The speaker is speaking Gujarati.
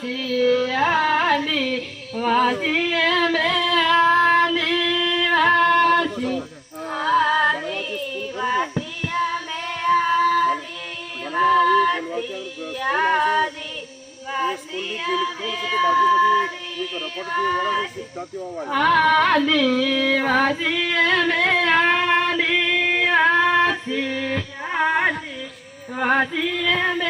વાસી આલી વાસી અમે આલી વાસી આલી વાસી અમે આલી વાસી આલી વાસી અમે